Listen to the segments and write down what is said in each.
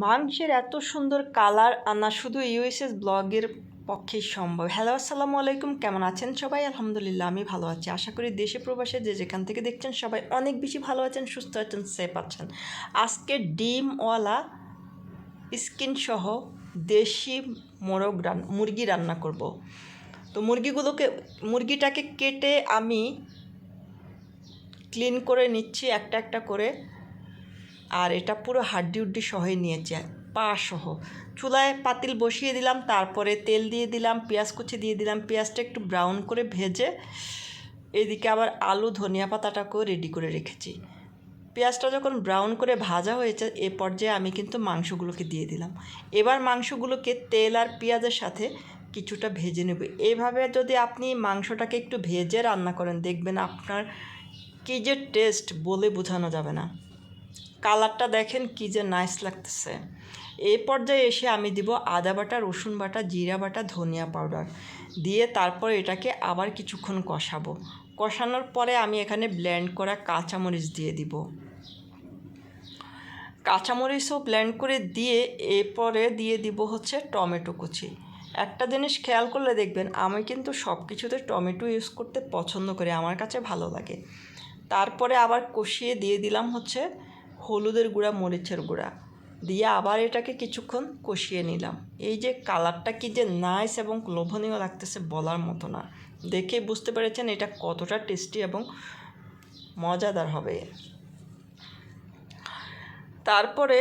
মাংসের এত সুন্দর কালার আনা শুধু ইউএসএস ব্লগের পক্ষেই সম্ভব। হ্যালো আসসালামু আলাইকুম, কেমন আছেন সবাই? আলহামদুলিল্লাহ, আমি ভালো আছি। আশা করি দেশে প্রবাসে যে যেখান থেকে দেখছেন সবাই অনেক বেশি ভালো আছেন, সুস্থ আছেন সেফ আছেন। আজকে ডিমওয়ালা স্কিন সহ দেশি মোরগ রান, মুরগি রান্না করব। তো মুরগিগুলোকে, মুরগিটাকে কেটে আমি ক্লিন করে নিচ্ছি, একটা একটা করে। আর এটা পুরো হাড্ডি উড্ডি সহই নিয়েছে, পা সহ। চুলায় পাতিল বসিয়ে দিলাম, তারপরে তেল দিয়ে দিলাম, পেঁয়াজ কুচি দিয়ে দিলাম, পেঁয়াজটা একটু ব্রাউন করে ভেজে এদিকে আবার আলু ধনিয়া পাতাটাকেও রেডি করে রেখেছি। পেঁয়াজটা যখন ব্রাউন করে ভাজা হয়েছে, এ পর্যায়ে আমি কিন্তু মাংসগুলোকে দিয়ে দিলাম। এবার মাংসগুলোকে তেল আর পেঁয়াজের সাথে কিছুটা ভেজে নেব। এভাবে যদি আপনি মাংসটাকে একটু ভেজে রান্না করেন, দেখবেন আপনার কী যে টেস্ট বলে বোঝানো যাবে না। কালারটা দেখেন কী যে নাইস লাগতেছে। এই পর্যায়ে এসে আমি দিব আদা বাটা, রসুন বাটা, জিরা বাটা, ধনিয়া পাউডার দিয়ে তারপর এটাকে আবার কিছুক্ষণ কষাবো। কষানোর পরে আমি এখানে ব্লেন্ড করা কাঁচামরিচ দিয়ে দিব। কাঁচামরিচও ব্লেন্ড করে দিয়ে এরপরে দিয়ে দিব হচ্ছে টমেটো কুচি। একটা জিনিস খেয়াল করলে দেখবেন, আমি কিন্তু সব কিছুতে টমেটো ইউজ করতে পছন্দ করি, আমার কাছে ভালো লাগে। তারপরে আবার কষিয়ে দিয়ে দিলাম হচ্ছে হলুদের গুঁড়া, মরিচের গুঁড়া। দিয়ে আবার এটাকে কিছুক্ষণ কষিয়ে নিলাম। এই যে কালারটা কি যে নাইস এবং লোভনীয় লাগতেছে বলার মতো না। দেখে বুঝতে পেরেছেন এটা কতটা টেস্টি এবং মজাদার হবে। তারপরে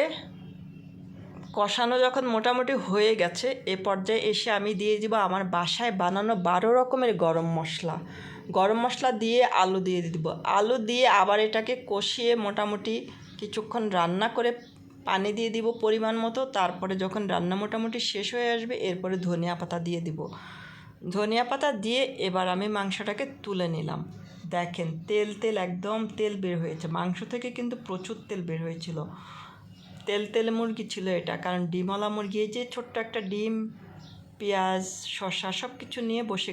কষানো যখন মোটামুটি হয়ে গেছে, এ পর্যায়ে এসে আমি দিয়ে দিব আমার বাসায় বানানো বারো রকমের গরম মশলা। গরম মশলা দিয়ে আলু দিয়ে দিব। আলু দিয়ে আবার এটাকে কষিয়ে মোটামুটি কিছুক্ষণ রান্না করে পানি দিয়ে দিব পরিমাণ মতো, তারপরে যখন রান্না মোটামুটি শেষ হয়ে আসবে, এরপরে ধনিয়া পাতা দিয়ে দিব। ধনিয়া পাতা দিয়ে এবার আমি মাংসটাকে তুলে নিলাম। দেখেন, তেল তেল, একদম তেল বের হয়েছে। মাংস থেকে কিন্তু প্রচুর তেল বের হয়েছিল। তেল তেল মুরগি ছিল এটা, কারণ ডিমওয়ালা মুরগি, এই যে ছোট্ট একটা ডিম, পেঁয়াজ, শসা সব কিছু নিয়ে বসে